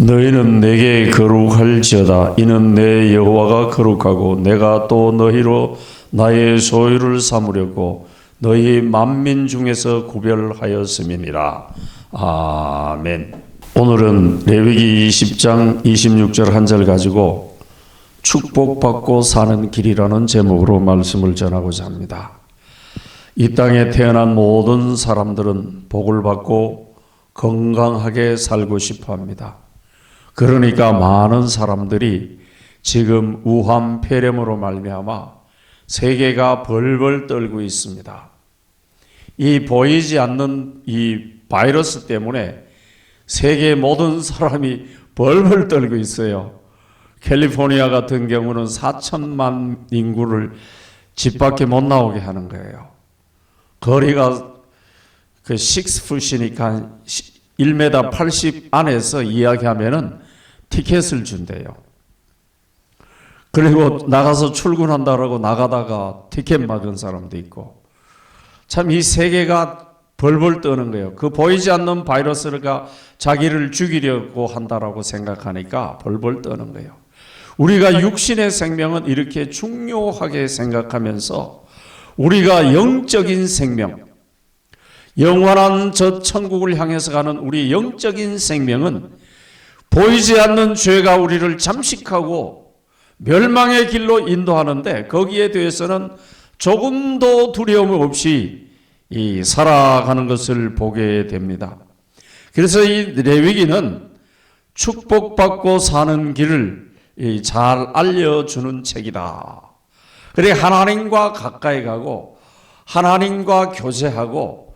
너희는 내게 거룩할지어다. 이는 내 여호와가 거룩하고 내가 또 너희로 나의 소유를 삼으려고 너희 만민 중에서 구별하였음이니라. 아멘. 오늘은 레위기 20장 26절 한 절 가지고 축복받고 사는 길이라는 제목으로 말씀을 전하고자 합니다. 이 땅에 태어난 모든 사람들은 복을 받고 건강하게 살고 싶어 합니다. 그러니까 많은 사람들이 지금 우한 폐렴으로 말미암아 세계가 벌벌 떨고 있습니다. 이 보이지 않는 이 바이러스 때문에 세계 모든 사람이 벌벌 떨고 있어요. 캘리포니아 같은 경우는 4천만 인구를 집 밖에 못 나오게 하는 거예요. 거리가 그 6풋이니까 1m 80 안에서 이야기하면은 티켓을 준대요. 그리고 나가서 출근한다라고 나가다가 티켓 맞은 사람도 있고 참 이 세계가 벌벌 떠는 거예요. 그 보이지 않는 바이러스가 자기를 죽이려고 한다라고 생각하니까 벌벌 떠는 거예요. 우리가 육신의 생명은 이렇게 중요하게 생각하면서 우리가 영적인 생명, 영원한 저 천국을 향해서 가는 우리 영적인 생명은 보이지 않는 죄가 우리를 잠식하고 멸망의 길로 인도하는데 거기에 대해서는 조금도 두려움 없이 이 살아가는 것을 보게 됩니다. 그래서 이 레위기는 축복받고 사는 길을 이잘 알려주는 책이다. 그래 하나님과 가까이 가고 하나님과 교제하고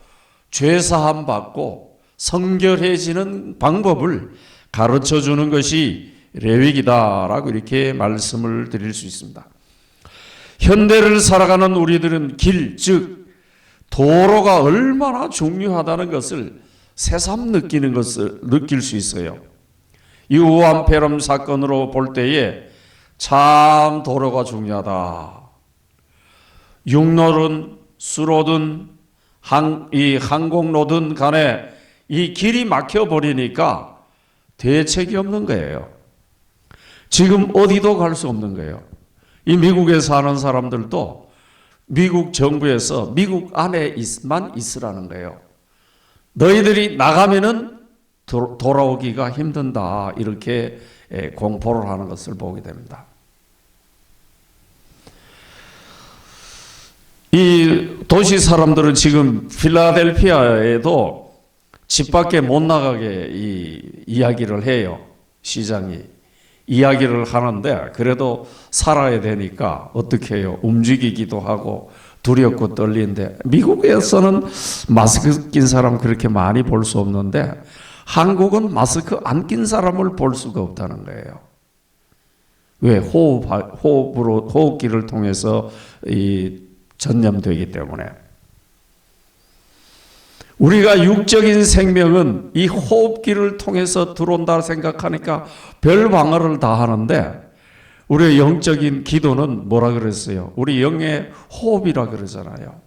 죄 사함 받고 성결해지는 방법을 가르쳐 주는 것이 레위기다라고 이렇게 말씀을 드릴 수 있습니다. 현대를 살아가는 우리들은 길, 즉 도로가 얼마나 중요하다는 것을 새삼 느끼는 것을 느낄 수 있어요. 이 우한 폐렴 사건으로 볼 때에 참 도로가 중요하다. 육로든 수로든 항, 이 항공로든 간에 이 길이 막혀 버리니까 대책이 없는 거예요. 지금 어디도 갈 수 없는 거예요. 이 미국에 사는 사람들도 미국 정부에서 미국 안에만 있으라는 거예요. 너희들이 나가면은 도- 돌아오기가 힘든다. 이렇게 예, 공포를 하는 것을 보게 됩니다. 이 도시 사람들은 지금 필라델피아에도 집 밖에 못 나가게 이 이야기를 해요. 시장이 이야기를 하는데 그래도 살아야 되니까 어떻게 해요? 움직이기도 하고 두렵고 떨리는데 미국에서는 마스크 낀 사람 그렇게 많이 볼 수 없는데 한국은 마스크 안 낀 사람을 볼 수가 없다는 거예요. 왜 호흡 호흡으로 호흡기를 통해서 이 전염되기 때문에 우리가 육적인 생명은 이 호흡기를 통해서 들어온다 생각하니까 별 방어를 다 하는데 우리의 영적인 기도는 뭐라 그랬어요? 우리 영의 호흡이라 그러잖아요.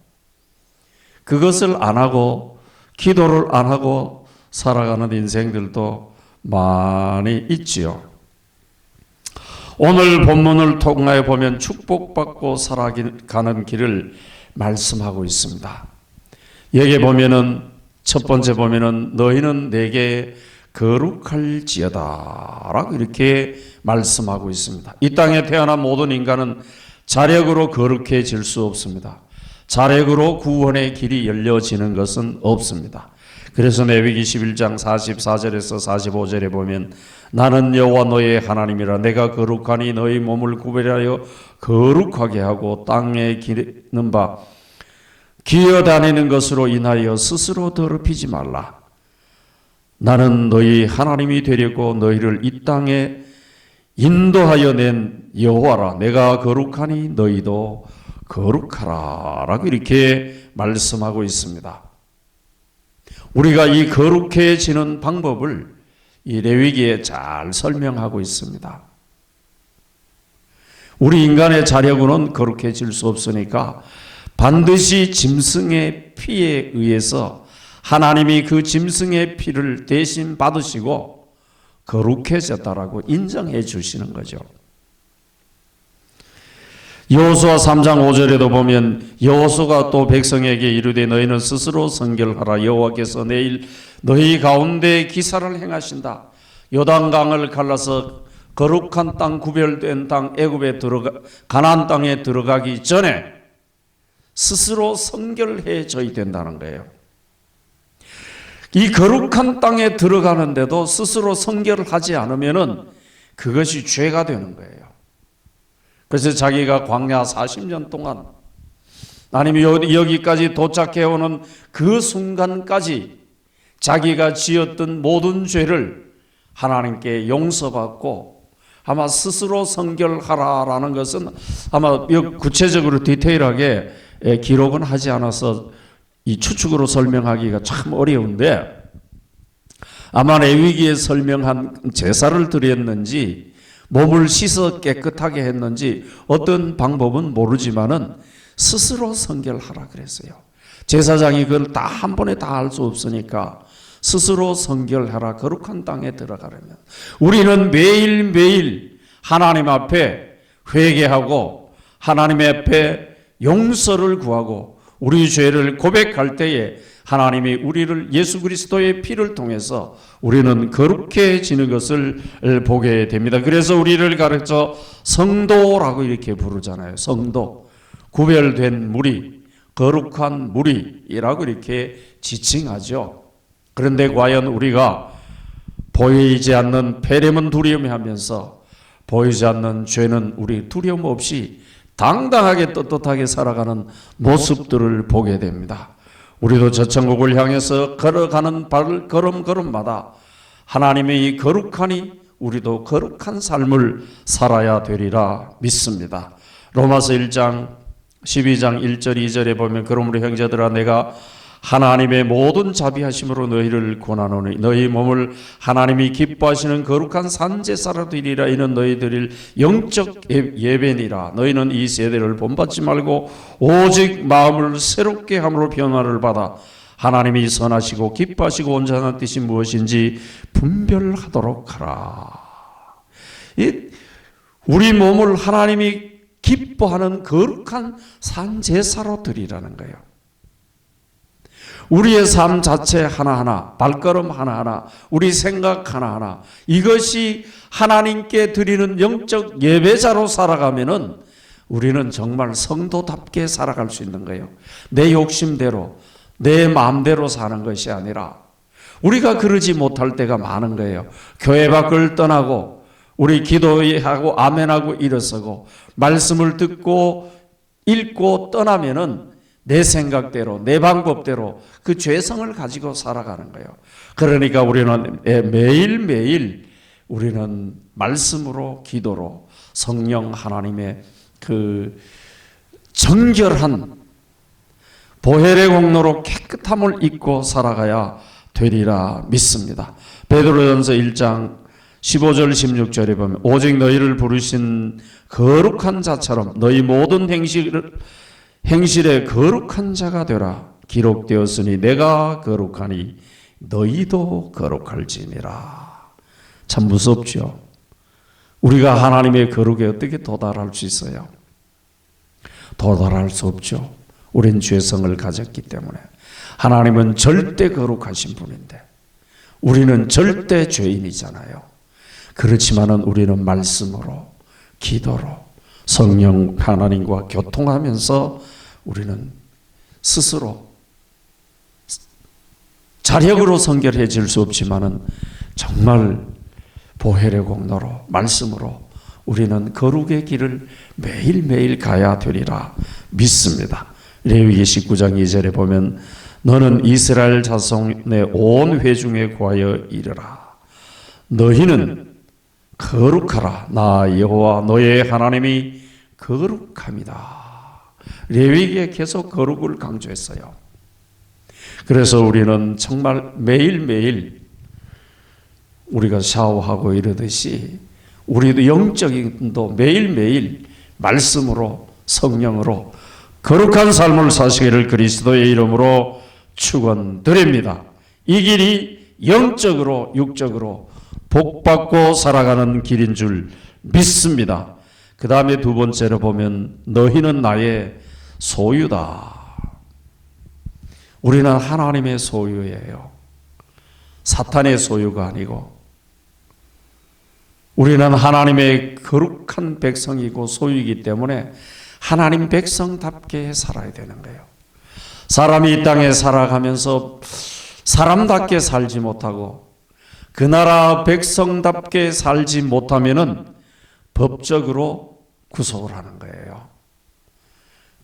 그것을 안 하고 기도를 안 하고 살아가는 인생들도 많이 있지요. 오늘 본문을 통하여 보면 축복받고 살아가는 길을 말씀하고 있습니다. 여기 보면은 첫 번째 보면은 너희는 내게 거룩할지어다 라고 이렇게 말씀하고 있습니다. 이 땅에 태어난 모든 인간은 자력으로 거룩해질 수 없습니다. 자력으로 구원의 길이 열려지는 것은 없습니다. 그래서 레위기 11장 44절에서 45절에 보면 나는 여호와 너의 하나님이라 내가 거룩하니 너희 몸을 구별하여 거룩하게 하고 땅에 기는 바 기어다니는 것으로 인하여 스스로 더럽히지 말라. 나는 너희 하나님이 되려고 너희를 이 땅에 인도하여 낸 여호와라. 내가 거룩하니 너희도 거룩하라 라고 이렇게 말씀하고 있습니다. 우리가 이 거룩해지는 방법을 이 레위기에 잘 설명하고 있습니다. 우리 인간의 자력으로는 거룩해질 수 없으니까 반드시 짐승의 피에 의해서 하나님이 그 짐승의 피를 대신 받으시고 거룩해졌다라고 인정해 주시는 거죠. 여호수아 3장 5절에도 보면 여호수가 또 백성에게 이르되 너희는 스스로 성결하라 여호와께서 내일 너희 가운데 기사를 행하신다. 요단강을 갈라서 거룩한 땅 구별된 땅 애굽에 들어가 가나안 땅에 들어가기 전에 스스로 성결해져야 된다는 거예요. 이 거룩한 땅에 들어가는데도 스스로 성결을 하지 않으면은 그것이 죄가 되는 거예요. 그래서 자기가 광야 40년 동안 아니면 여기까지 도착해 오는 그 순간까지 자기가 지었던 모든 죄를 하나님께 용서받고 아마 스스로 성결하라라는 것은 아마 구체적으로 디테일하게 기록은 하지 않아서 이 추측으로 설명하기가 참 어려운데 아마 레위기에 설명한 제사를 드렸는지 몸을 씻어 깨끗하게 했는지 어떤 방법은 모르지만은 스스로 성결하라 그랬어요. 제사장이 그걸 다 한 번에 다 할 수 없으니까 스스로 성결하라 거룩한 땅에 들어가려면 우리는 매일매일 하나님 앞에 회개하고 하나님 앞에 용서를 구하고 우리 죄를 고백할 때에 하나님이 우리를 예수 그리스도의 피를 통해서 우리는 거룩해지는 것을 보게 됩니다. 그래서 우리를 가르쳐 성도라고 이렇게 부르잖아요. 성도. 구별된 무리, 거룩한 무리라고 이렇게 지칭하죠. 그런데 과연 우리가 보이지 않는 폐렴은 두려움하면서 보이지 않는 죄는 우리 두려움 없이 당당하게 떳떳하게 살아가는 모습들을 보게 됩니다. 우리도 저 천국을 향해서 걸어가는 발 걸음걸음마다 하나님의 이 거룩하니 우리도 거룩한 삶을 살아야 되리라 믿습니다. 로마서 1장 12장 1절 2절에 보면 그러므로 형제들아 내가 하나님의 모든 자비하심으로 너희를 권하노니 너희 몸을 하나님이 기뻐하시는 거룩한 산제사라 드리라 이는 너희들일 영적 예, 예배니라 너희는 이 세대를 본받지 말고 오직 마음을 새롭게 함으로 변화를 받아 하나님이 선하시고 기뻐하시고 온전한 뜻이 무엇인지 분별하도록 하라. 이 우리 몸을 하나님이 기뻐하는 거룩한 산제사로 드리라는 거예요. 우리의 삶 자체 하나하나, 발걸음 하나하나, 우리 생각 하나하나, 이것이 하나님께 드리는 영적 예배자로 살아가면은 우리는 정말 성도답게 살아갈 수 있는 거예요. 내 욕심대로, 내 마음대로 사는 것이 아니라, 우리가 그러지 못할 때가 많은 거예요. 교회 밖을 떠나고, 우리 기도하고 아멘하고 일어서고, 말씀을 듣고, 읽고 떠나면은 내 생각대로, 내 방법대로 그 죄성을 가지고 살아가는 거예요. 그러니까 우리는 매일매일 우리는 말씀으로, 기도로 성령 하나님의 그 정결한 보혈의 공로로 깨끗함을 입고 살아가야 되리라 믿습니다. 베드로전서 1장 15절 16절에 보면 오직 너희를 부르신 거룩한 자처럼 너희 모든 행실을 행실에 거룩한 자가 되라 기록되었으니 내가 거룩하니 너희도 거룩할지니라. 참 무섭죠. 우리가 하나님의 거룩에 어떻게 도달할 수 있어요? 도달할 수 없죠. 우린 죄성을 가졌기 때문에. 하나님은 절대 거룩하신 분인데 우리는 절대 죄인이잖아요. 그렇지만은 우리는 말씀으로 기도로 성령 하나님과 교통하면서 우리는 스스로 자력으로 성결해질 수 없지만은 정말 보혈의 공로로 말씀으로 우리는 거룩의 길을 매일매일 가야 되리라 믿습니다. 레위기 19장 2절에 보면 너는 이스라엘 자손의 온 회중에 구하여 이르라. 너희는 거룩하라. 나 여호와 너의 하나님이 거룩합니다. 레위기에 계속 거룩을 강조했어요. 그래서 우리는 정말 매일매일 우리가 샤워하고 이러듯이 우리도 영적인도 매일매일 말씀으로 성령으로 거룩한 삶을 사시기를 그리스도의 이름으로 축원드립니다. 이 길이 영적으로 육적으로 복받고 살아가는 길인 줄 믿습니다. 그 다음에 두 번째로 보면 너희는 나의 소유다. 우리는 하나님의 소유예요. 사탄의 소유가 아니고 우리는 하나님의 거룩한 백성이고 소유이기 때문에 하나님 백성답게 살아야 되는 거예요. 사람이 이 땅에 살아가면서 사람답게 살지 못하고 그 나라 백성답게 살지 못하면은 법적으로 구속을 하는 거예요.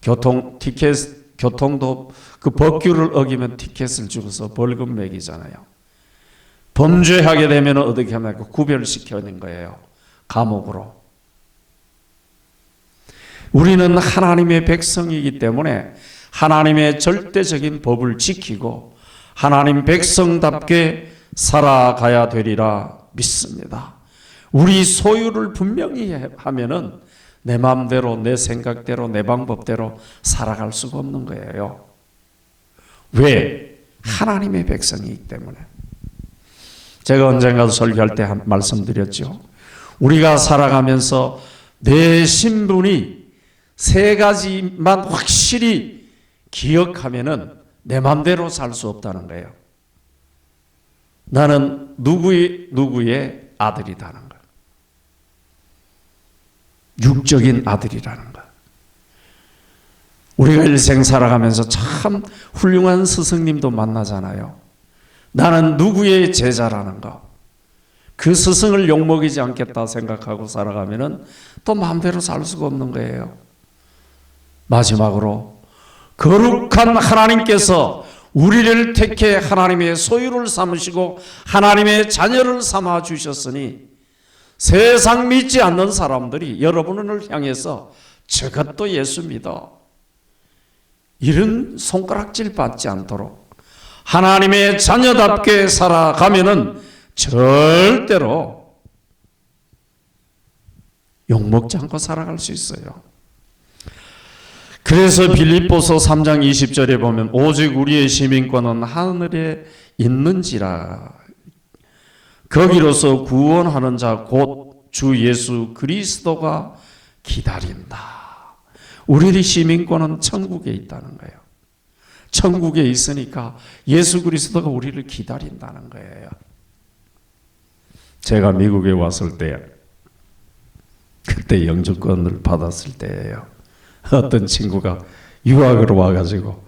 교통 티켓 교통도 그 법규를 어기면 티켓을 주고서 벌금 매기잖아요. 범죄하게 되면 어떻게 하면 구별시켜는 거예요. 감옥으로. 우리는 하나님의 백성이기 때문에 하나님의 절대적인 법을 지키고 하나님 백성답게 살아가야 되리라 믿습니다. 우리 소유를 분명히 하면은 내 마음대로 내 생각대로 내 방법대로 살아갈 수가 없는 거예요. 왜? 하나님의 백성이기 때문에. 제가 언젠가도 설교할 때 말씀드렸죠. 우리가 살아가면서 내 신분이 세 가지만 확실히 기억하면은 내 맘대로 살 수 없다는 거예요. 나는 누구의 누구의 아들이라는 거. 육적인 아들이라는 거. 우리가 일생 살아가면서 참 훌륭한 스승님도 만나잖아요. 나는 누구의 제자라는 거. 그 스승을 욕먹이지 않겠다 생각하고 살아가면은 또 마음대로 살 수가 없는 거예요. 마지막으로 거룩한 하나님께서 우리를 택해 하나님의 소유를 삼으시고 하나님의 자녀를 삼아 주셨으니 세상 믿지 않는 사람들이 여러분을 향해서 저것도 예수 믿어. 이런 손가락질 받지 않도록 하나님의 자녀답게 살아가면은 절대로 욕먹지 않고 살아갈 수 있어요. 그래서 빌립보서 3장 20절에 보면 오직 우리의 시민권은 하늘에 있는지라 거기로서 구원하는 자 곧 주 예수 그리스도가 기다린다. 우리의 시민권은 천국에 있다는 거예요. 천국에 있으니까 예수 그리스도가 우리를 기다린다는 거예요. 제가 미국에 왔을 때 그때 영주권을 받았을 때예요. 어떤 친구가 유학으로 와가지고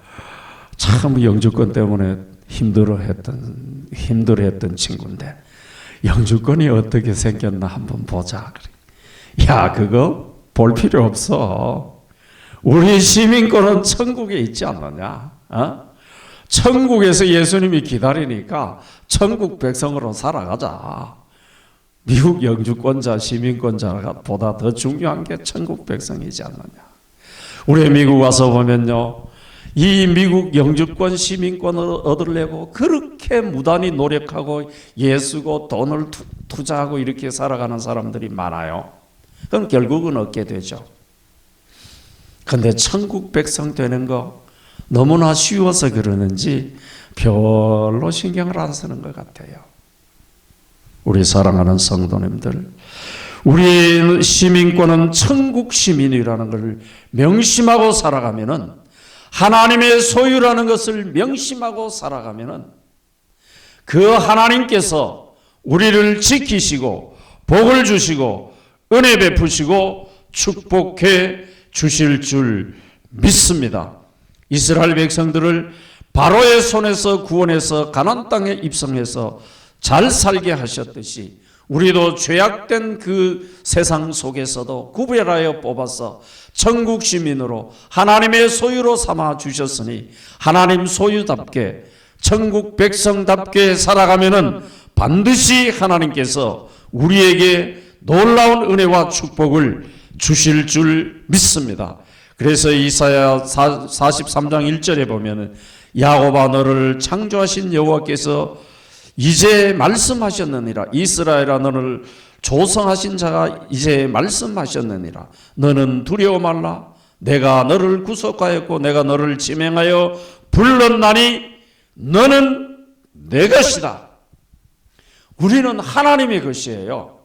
참 영주권 때문에 힘들어했던 힘들어했던 친구인데 영주권이 어떻게 생겼나 한번 보자. 야 그거 볼 필요 없어. 우리 시민권은 천국에 있지 않느냐? 어? 천국에서 예수님이 기다리니까 천국 백성으로 살아가자. 미국 영주권자, 시민권자가 보다 더 중요한 게 천국 백성이지 않느냐. 우리 미국 와서 보면요. 이 미국 영주권 시민권을 얻으려고 그렇게 무단히 노력하고 예수고 돈을 투, 자하고 이렇게 살아가는 사람들이 많아요. 그럼 결국은 얻게 되죠. 근데 천국 백성 되는 거 너무나 쉬워서 그러는지 별로 신경을 안 쓰는 것 같아요. 우리 사랑하는 성도님들, 우리 시민권은 천국 시민이라는 것을 명심하고 살아가면은 하나님의 소유라는 것을 명심하고 살아가면은 그 하나님께서 우리를 지키시고 복을 주시고 은혜 베푸시고 축복해 주실 줄 믿습니다. 이스라엘 백성들을 바로의 손에서 구원해서 가나안 땅에 입성해서 잘 살게 하셨듯이 우리도 죄악된 그 세상 속에서도 구별하여 뽑아서 천국 시민으로 하나님의 소유로 삼아 주셨으니 하나님 소유답게 천국 백성답게 살아가면은 반드시 하나님께서 우리에게 놀라운 은혜와 축복을 주실 줄 믿습니다. 그래서 이사야 43장 1절에 보면은 야곱아 너를 창조하신 여호와께서 이제 말씀하셨느니라 이스라엘아 너를 조성하신 자가 이제 말씀하셨느니라 너는 두려워 말라 내가 너를 구속하였고 내가 너를 지명하여 불렀나니 너는 내 것이다 우리는 하나님의 것이에요.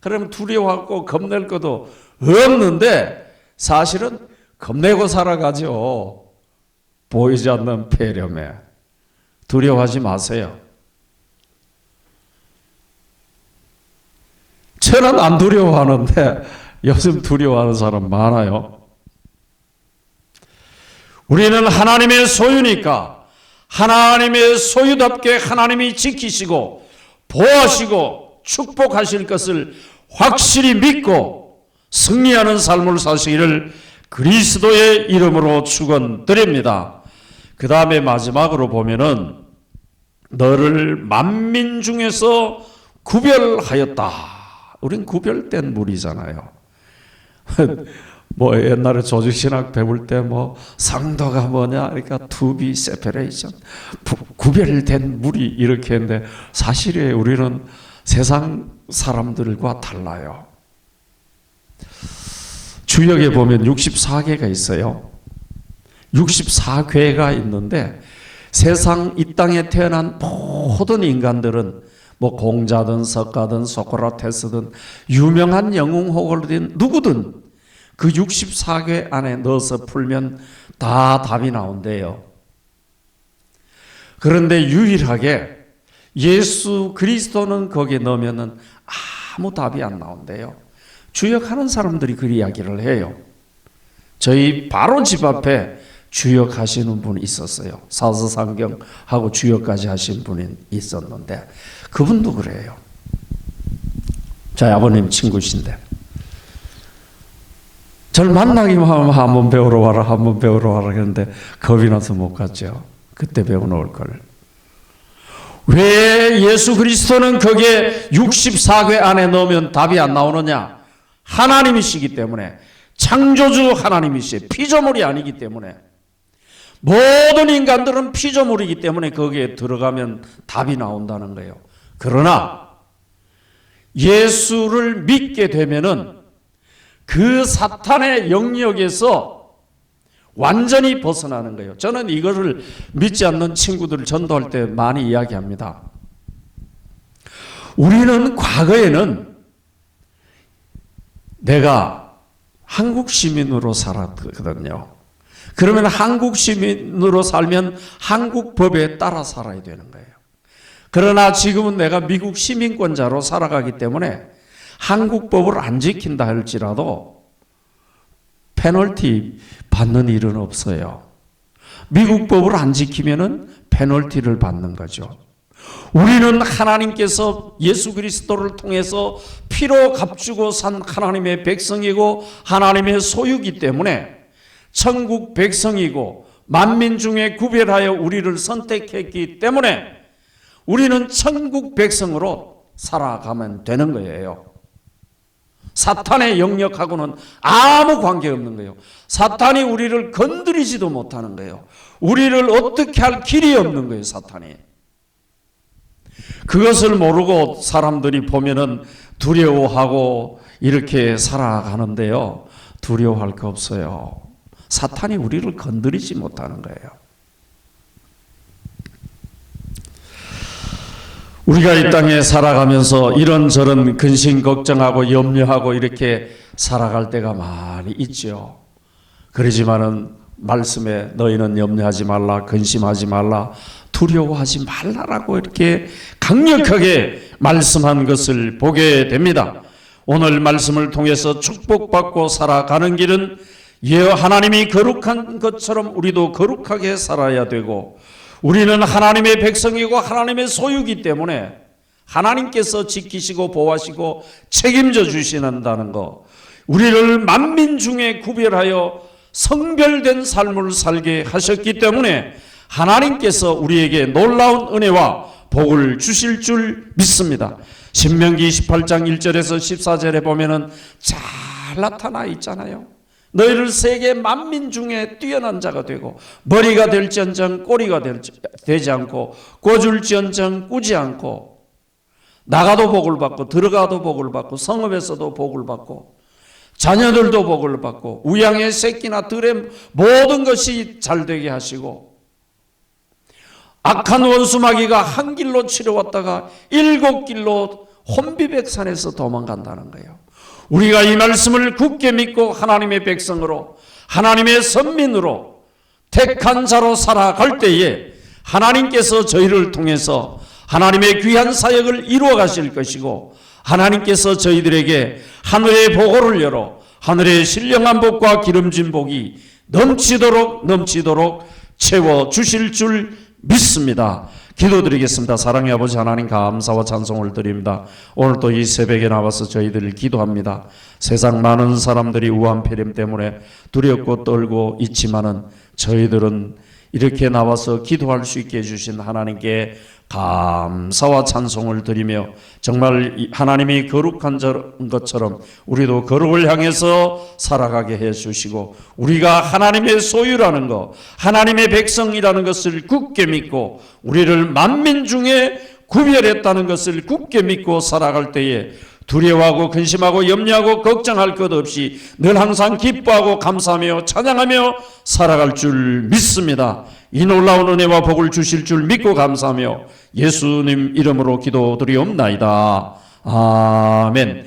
그러면 두려워하고 겁낼 것도 없는데 사실은 겁내고 살아가죠. 보이지 않는 폐렴에 두려워하지 마세요. 저는 안 두려워하는데 요즘 두려워하는 사람 많아요. 우리는 하나님의 소유니까 하나님의 소유답게 하나님이 지키시고 보호하시고 축복하실 것을 확실히 믿고 승리하는 삶을 사시기를 그리스도의 이름으로 축원드립니다. 그 다음에 마지막으로 보면은 너를 만민 중에서 구별하였다. 우린 구별된 무리잖아요. 뭐 옛날에 조직신학 배울 때 뭐 상도가 뭐냐 그러니까 투비 세퍼레이션 구별된 무리 이렇게 했는데 사실에 우리는 세상 사람들과 달라요. 주역에 보면 64개가 있어요. 64괴가 있는데 세상 이 땅에 태어난 모든 인간들은 뭐 공자든 석가든 소크라테스든 유명한 영웅 혹은 누구든 그 64개 안에 넣어서 풀면 다 답이 나온대요. 그런데 유일하게 예수 그리스도는 거기에 넣으면은 아무 답이 안 나온대요. 주역하는 사람들이 그 이야기를 해요. 저희 바로 집 앞에 주역 하시는 분이 있었어요. 사서상경하고 주역까지 하신 분이 있었는데 그분도 그래요. 저희 아버님 친구신데 저를 만나기만 하면 한번 배우러 와라 한번 배우러 와라 그랬는데 겁이 나서 못 갔죠. 그때 배워 놓을 걸. 왜 예수 그리스도는 거기에 64개 안에 넣으면 답이 안 나오느냐? 하나님이시기 때문에 창조주 하나님이시요 피조물이 아니기 때문에 모든 인간들은 피조물이기 때문에 거기에 들어가면 답이 나온다는 거예요. 그러나 예수를 믿게 되면은 그 사탄의 영역에서 완전히 벗어나는 거예요. 저는 이거를 믿지 않는 친구들을 전도할 때 많이 이야기합니다. 우리는 과거에는 내가 한국 시민으로 살았거든요. 그러면 한국 시민으로 살면 한국 법에 따라 살아야 되는 거예요. 그러나 지금은 내가 미국 시민권자로 살아가기 때문에 한국 법을 안 지킨다 할지라도 페널티 받는 일은 없어요. 미국 법을 안 지키면은 페널티를 받는 거죠. 우리는 하나님께서 예수 그리스도를 통해서 피로 값주고 산 하나님의 백성이고 하나님의 소유기 때문에 천국 백성이고 만민 중에 구별하여 우리를 선택했기 때문에 우리는 천국 백성으로 살아가면 되는 거예요. 사탄의 영역하고는 아무 관계 없는 거예요. 사탄이 우리를 건드리지도 못하는 거예요. 우리를 어떻게 할 길이 없는 거예요, 사탄이. 그것을 모르고 사람들이 보면은 두려워하고 이렇게 살아가는데요. 두려워할 거 없어요. 사탄이 우리를 건드리지 못하는 거예요. 우리가 이 땅에 살아가면서 이런저런 근심 걱정하고 염려하고 이렇게 살아갈 때가 많이 있죠. 그러지만은 말씀에 너희는 염려하지 말라, 근심하지 말라, 두려워하지 말라라고 이렇게 강력하게 말씀한 것을 보게 됩니다. 오늘 말씀을 통해서 축복받고 살아가는 길은 예 하나님이 거룩한 것처럼 우리도 거룩하게 살아야 되고 우리는 하나님의 백성이고 하나님의 소유기 때문에 하나님께서 지키시고 보호하시고 책임져 주시는다는 거. 우리를 만민 중에 구별하여 성별된 삶을 살게 하셨기 때문에 하나님께서 우리에게 놀라운 은혜와 복을 주실 줄 믿습니다. 신명기 28장 1절에서 14절에 보면은 잘 나타나 있잖아요. 너희를 세계 만민 중에 뛰어난 자가 되고 머리가 될지언정 꼬리가 될지, 되지 않고 꽂을지언정 꾸지 않고 나가도 복을 받고 들어가도 복을 받고 성읍에서도 복을 받고 자녀들도 복을 받고 우양의 새끼나 들의 모든 것이 잘 되게 하시고 악한 원수 마귀가 한 길로 치러왔다가 일곱 길로 혼비백산에서 도망간다는 거예요. 우리가 이 말씀을 굳게 믿고 하나님의 백성으로 하나님의 선민으로 택한 자로 살아갈 때에 하나님께서 저희를 통해서 하나님의 귀한 사역을 이루어 가실 것이고 하나님께서 저희들에게 하늘의 보고를 열어 하늘의 신령한 복과 기름진 복이 넘치도록 넘치도록 채워 주실 줄 믿습니다. 기도드리겠습니다. 사랑의 아버지 하나님 감사와 찬송을 드립니다. 오늘 또 이 새벽에 나와서 저희들을 기도합니다. 세상 많은 사람들이 우한 폐렴 때문에 두렵고 떨고 있지만은 저희들은 이렇게 나와서 기도할 수 있게 해주신 하나님께 감사와 찬송을 드리며 정말 이 하나님이 거룩한 저- 것처럼 우리도 거룩을 향해서 살아가게 해 주시고 우리가 하나님의 소유라는 것, 하나님의 백성이라는 것을 굳게 믿고 우리를 만민 중에 구별했다는 것을 굳게 믿고 살아갈 때에 두려워하고 근심하고 염려하고 걱정할 것 없이 늘 항상 기뻐하고 감사하며 찬양하며 살아갈 줄 믿습니다. 이 놀라운 은혜와 복을 주실 줄 믿고 감사하며 예수님 이름으로 기도드리옵나이다. 아멘.